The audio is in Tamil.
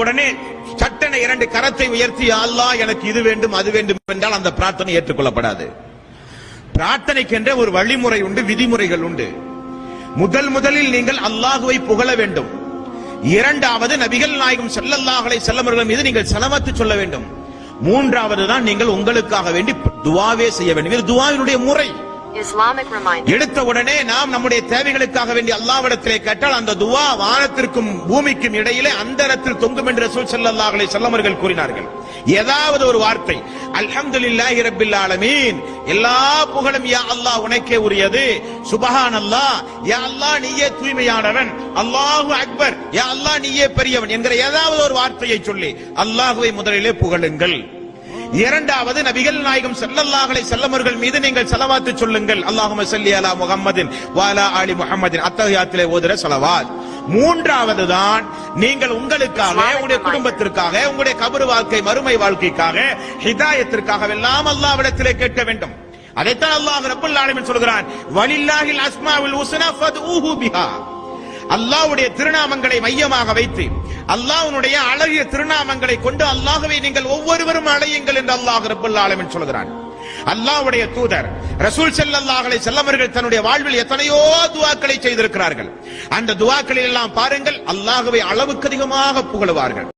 உடனே சட்டென இரண்டு கரத்தை உயர்த்தி அல்லா அல்லாஹ் எனக்கு இது வேண்டும் அது வேண்டும் என்றால் அந்த பிரார்த்தனை ஏற்றுக்கொள்ளப்படாது. பிரார்த்தனைக்கென்ற ஒரு வழிமுறை உண்டு விதிமுறைகள் உண்டு. முதல் முதலில் நீங்கள் அல்லாஹுவை புகழ வேண்டும். இரண்டாவது நபிகள் நாயகம் செல்லல்லாஹலை செல்லமர்கள் மீது நீங்கள் செலவத்து சொல்ல வேண்டும். மூன்றாவது தான் நீங்கள் உங்களுக்காக வேண்டி துவாவே செய்ய வேண்டும். இது துவாவினுடைய முறை. எடுத்த உடனே நாம் நம்முடைய தேவைகளுக்காக வேண்டி அல்லாவிடத்திலே கேட்டால் அந்த துவா வானத்திற்கும் பூமிக்கும் இடையிலே அந்தரத்தில் தொங்கும் என்று ரசூல் ஸல்லல்லாஹு அலைஹி கூறினார்கள். ஏதாவது ஒரு வார்த்தை அல்ஹம்துலில்லாஹி ரப்பில் ஆலமீன் எல்லா புகழும் யா அல்லாஹ் உனக்கே உரியது சுபஹான் அல்லாஹ் யா அல்லாஹ் நீயே தூய்மையானவன் அல்லாஹு அக்பர் யா அல்லாஹ் நீயே பெரியவன் என்கிற ஏதாவது ஒரு வார்த்தையை சொல்லி அல்லாஹுவை முதலிலே புகழுங்கள். இரண்டாவது நபிகள் நாயகம் வஸல்லம் அவர்கள் மீது நீங்கள் ஸலவாத்து சொல்லுங்கள். அல்லாஹும்ம ஸல்லி அலா முஹம்மதின் வ அலா ஆலி முஹம்மதின். அத்தஹியாத்திலே ஓதுற ஸலவாத் மூன்றாவது தான் நீங்கள் உங்களுக்காக உங்களுடைய குடும்பத்திற்காக உங்களுடைய கபர் வாழ்க்கை மறுமை வாழ்க்கைக்காக ஹிதாயத்திற்காக எல்லாம் அல்லாஹ்விடத்திலே கேட்க வேண்டும். அதைத்தான் அல்லாஹ் ரப்பல் ஆலமீன் சொல்கிறான். வலில்லாஹில் அஸ்மாவுல் ஹுஸ்னா ஃபத்ஊஹு பிஹா. அல்லாஹ்வுடைய திருநாமங்களை மையமாக வைத்து அல்லாஹ்வுடைய அழகிய திருநாமங்களை கொண்டு அல்லாஹ்வை நீங்கள் ஒவ்வொருவரும் அழையுங்கள் என்று அல்லாஹ் ரப்பல் ஆலமீன் சொல்கிறான். அல்லாஹ்வுடைய தூதர் ரசூல் செல்லல்லாஹலை செல்லவர்கள் தன்னுடைய வாழ்வில் எத்தனையோ துவாக்களை செய்திருக்கிறார்கள். அந்த துவாக்களில் எல்லாம் பாருங்கள் அல்லாஹ்வை அளவுக்கு அதிகமாக புகழுவார்கள்.